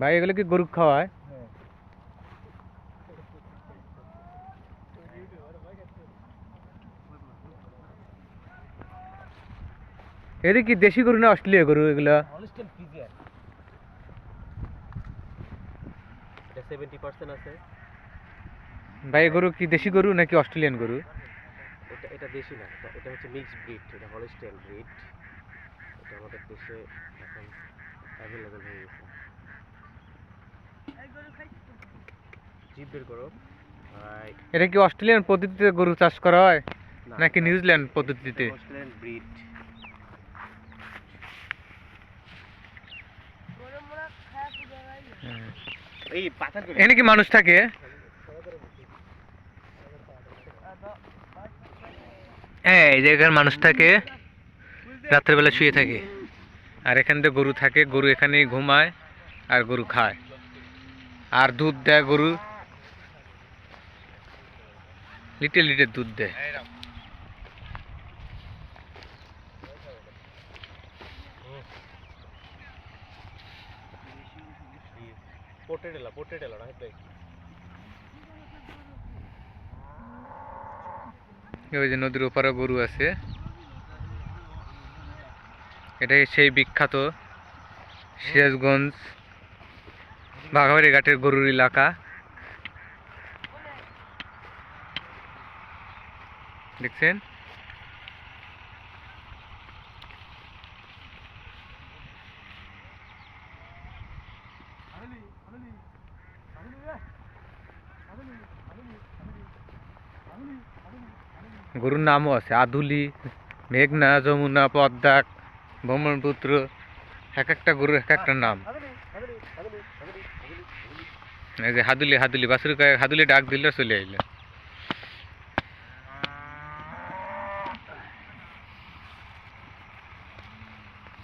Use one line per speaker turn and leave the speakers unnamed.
ভাই এগুলো কি গরু খাওয়ায়? এর কি দেশি গরু না অস্ট্রেলিয়া গরু এগুলো?
এটা
ভাই গরু কি দেশি গরু নাকি অস্ট্রেলিয়ান গরু?
এটা এটা দেশি না এটা এটা হচ্ছে মিক্সড ব্রিড এটা হলিস্টেন ব্রিড এটা আমাদের দেশে এখন অ্যাভেলেবেল হয়ে গেছে। জিপ বের করো।
এটা কি অস্ট্রেলিয়ান পদ্ধতিতে গরু চাষ করা হয়? নাকি নিউজিল্যান্ড পদ্ধতিতে?
Australian breed.
হ্যাঁ। এখানে কি মানুষ থাকে? হ্যাঁ এই জায়গার মানুষ থাকে। রাত্রেবেলা শুয়ে থাকে। আর এখান থেকে গরু থাকে গরু এখানেই ঘুমায় আর গরু খায়। আর দুধ দেয় গরু। লিটল লিটার দুধ দেয়। ওই যে নদীর ওপারে গরু আছে। এটাই সেই বিখ্যাত সিরাজগঞ্জ বাঘাবাড়ি ঘাটের গরুর এলাকা। দেখছেন? গরুর নামও আছে আধুলি মেঘনা, যমুনা, পদ্মা, ব্রহ্মপুত্র, এক একটা গরুর এক একটা নাম। এই যে হাদুলি হাদুলি বাসুর হাদুলি ডাক দিলে চলে আইলে।